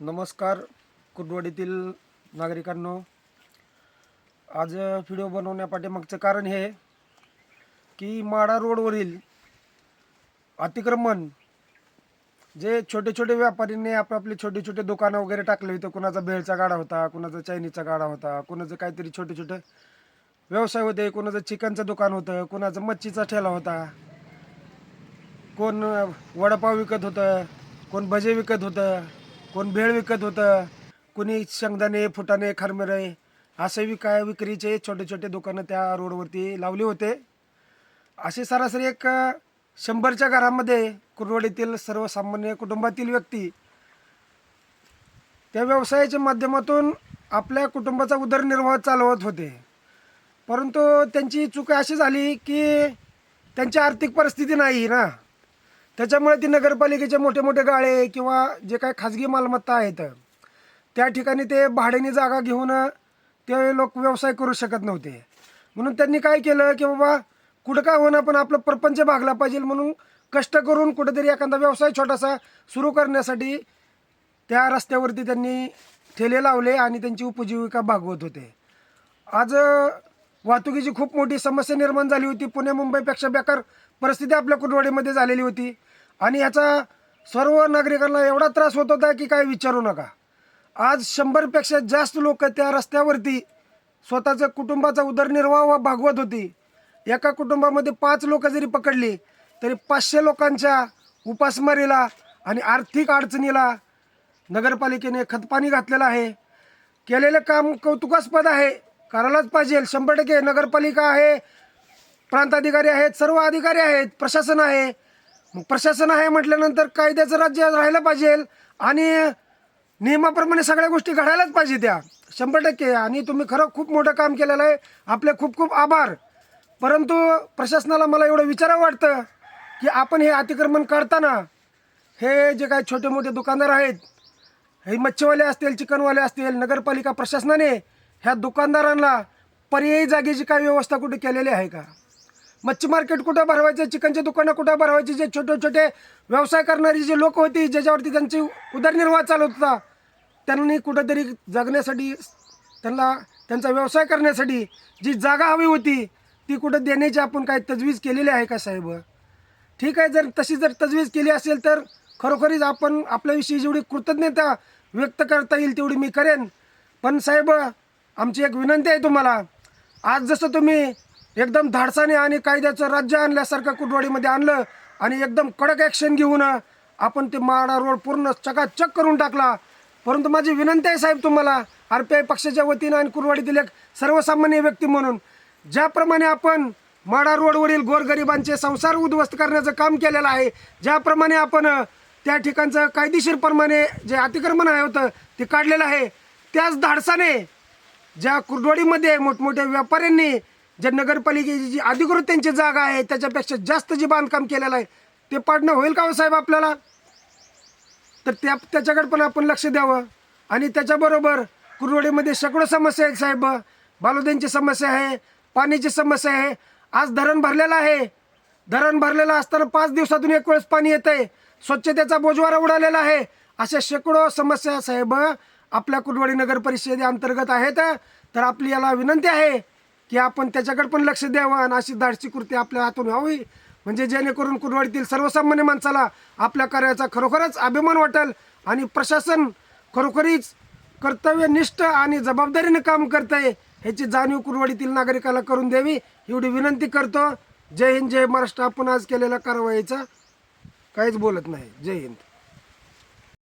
नमस्कार कुर्डवाडीतील नागरिकांनो. आज व्हिडिओ बनवण्यापाठीमागचं कारण हे की माडा रोडवरील अतिक्रमण जे छोटे छोटे व्यापारींनी आपापले छोटे छोटे दुकानं वगैरे टाकले होते कुणाचा भेळचा गाडा होता कुणाचा चायनीजचा गाडा होता कुणाचं काहीतरी छोटे छोटे व्यवसाय होते कुणाचं चिकनचं दुकान होतं कुणाचं मच्छीचा ठेला होता कोण वडापाव विकत होतं कोण भजे विकत होतं कोण भेळ विकत होतं कोणी शेंगदाणे फुटाणे खरमिरे असे विकाय विक्रीचे छोटे छोटे दुकानं त्या रोडवरती लावले होते. असे सरासरी एक शंभरच्या घरामध्ये कुरवडीतील सर्वसामान्य कुटुंबातील व्यक्ती त्या व्यवसायाच्या माध्यमातून आपल्या कुटुंबाचा उदरनिर्वाह चालवत होते. परंतु त्यांची चूक अशी झाली की त्यांची आर्थिक परिस्थिती नाही ना. त्याच्यामुळे ती नगरपालिकेचे मोठे मोठे गाळे किंवा जे काय खाजगी मालमत्ता आहेत त्या ठिकाणी ते भाड्याने जागा घेऊन ते लोक व्यवसाय करू शकत नव्हते. म्हणून त्यांनी काय केलं की बाबा कुठं काय होणं पण आपलं प्रपंच भागला पाहिजे म्हणून कष्ट करून कुठेतरी एखादा व्यवसाय छोटासा सुरू करण्यासाठी त्या रस्त्यावरती त्यांनी ठेले लावले आणि त्यांची उपजीविका भागवत होते. आज वाहतुकीची खूप मोठी समस्या निर्माण झाली होती. पुणे मुंबईपेक्षा बेकार परिस्थिती आपल्या कुटवाडीमध्ये झालेली होती. आणि याचा सर्व नागरिकांना एवढा त्रास होत होता की काय विचारू नका. आज शंभरपेक्षा जास्त लोक त्या रस्त्यावरती स्वतःच्या कुटुंबाचा उदरनिर्वाह भागवत होती. एका कुटुंबामध्ये पाच लोक जरी पकडली तरी पाचशे लोकांच्या उपासमारीला आणि आर्थिक अडचणीला नगरपालिकेने खतपाणी घातलेलं आहे. केलेलं काम कौतुकास्पद आहे. करायलाच पाहिजे. शंभर टक्के नगरपालिका आहे प्रांताधिकारी आहेत सर्व अधिकारी आहेत प्रशासन आहे. मग प्रशासन आहे म्हटल्यानंतर कायद्याचं राज्य राहायला पाहिजे आणि नियमाप्रमाणे सगळ्या गोष्टी घडायलाच पाहिजे त्या. शंभर टक्के. आणि तुम्ही खरं खूप मोठं काम केलेलं आहे. आपले खूप खूप आभार. परंतु प्रशासनाला मला एवढं विचारावं वाटतं की आपण हे अतिक्रमण काढताना हे जे काही छोटे मोठे दुकानदार आहेत हे मच्छीवाले असतील चिकनवाले असतील नगरपालिका प्रशासनाने ह्या दुकानदारांना पर्यायी जागेची काय व्यवस्था कुठे केलेली आहे का? मच्छी मार्केट कुठं भरवायचं? चिकनचे दुकानं कुठं भरवायचे? जे छोटे छोटे व्यवसाय करणारी जे लोक होती ज्याच्यावरती त्यांची उदरनिर्वाह चालत होता त्यांनी कुठंतरी जगण्यासाठी त्यांना त्यांचा व्यवसाय करण्यासाठी जी जागा हवी होती ती कुठं देण्याची आपण काय तजवीज केलेली आहे का साहेब? ठीक आहे जर तशी जर तजवीज केली असेल तर खरोखरीच आपण आपल्याविषयी जेवढी कृतज्ञता व्यक्त करता येईल तेवढी मी करेन. पण साहेब आमची एक विनंती आहे तुम्हाला. आज जसं तुम्ही एकदम धाडसाने आणि कायद्याचं राज्य आणल्यासारखं कुटवाडीमध्ये आणलं आणि एकदम कडक ॲक्शन घेऊन आपण ते माडा रोड पूर्ण चकाचक करून टाकला. परंतु माझी विनंती आहे साहेब तुम्हाला आर पी आय पक्षाच्या वतीनं आणि कुरवाडीतील एक सर्वसामान्य व्यक्ती म्हणून ज्याप्रमाणे आपण माडा रोडवरील गोरगरिबांचे संसार उद्ध्वस्त करण्याचं काम केलेलं आहे ज्याप्रमाणे आपण त्या ठिकाणचं कायदेशीरप्रमाणे जे अतिक्रमण आहे होतं ते काढलेलं आहे त्याच धाडसाने ज्या कुर्डवाडीमध्ये मोठमोठ्या व्यापाऱ्यांनी ज्या नगरपालिकेची जी अधिकृत त्यांची जागा आहे त्याच्यापेक्षा जास्त जे बांधकाम केलेलं आहे ते पाडणं होईल का हो साहेब आपल्याला? तर त्या त्याच्याकडे पण आपण लक्ष द्यावं. आणि त्याच्याबरोबर कुरवडीमध्ये शेकडो समस्या आहेत साहेब. बालुद्यांची समस्या आहे पाण्याची समस्या आहे. आज धरण भरलेलं आहे. धरण भरलेलं असताना पाच दिवसातून एक वेळेस पाणी येत आहे स्वच्छतेचा बोजवारा उडालेला आहे. अशा शेकडो समस्या साहेब आपल्या कुरवाडी नगर परिषदे अंतर्गत आहेत. तर आपली याला विनंती आहे की आपण त्याच्याकडे पण लक्ष द्यावं आणि अशी धाडसी कृती आपल्या हातून व्हावी. म्हणजे जेणेकरून कुरवाडीतील सर्वसामान्य माणसाला आपल्या कार्याचा खरोखरच अभिमान वाटेल आणि प्रशासन खरोखरीच कर्तव्यनिष्ठ आणि जबाबदारीने काम करत आहे ह्याची जाणीव कुरवाडीतील नागरिकाला करून द्यावी. एवढी विनंती करतो. जय हिंद जय महाराष्ट्र. आपण आज केलेल्या कारवाईचा काहीच बोलत नाही. जय हिंद.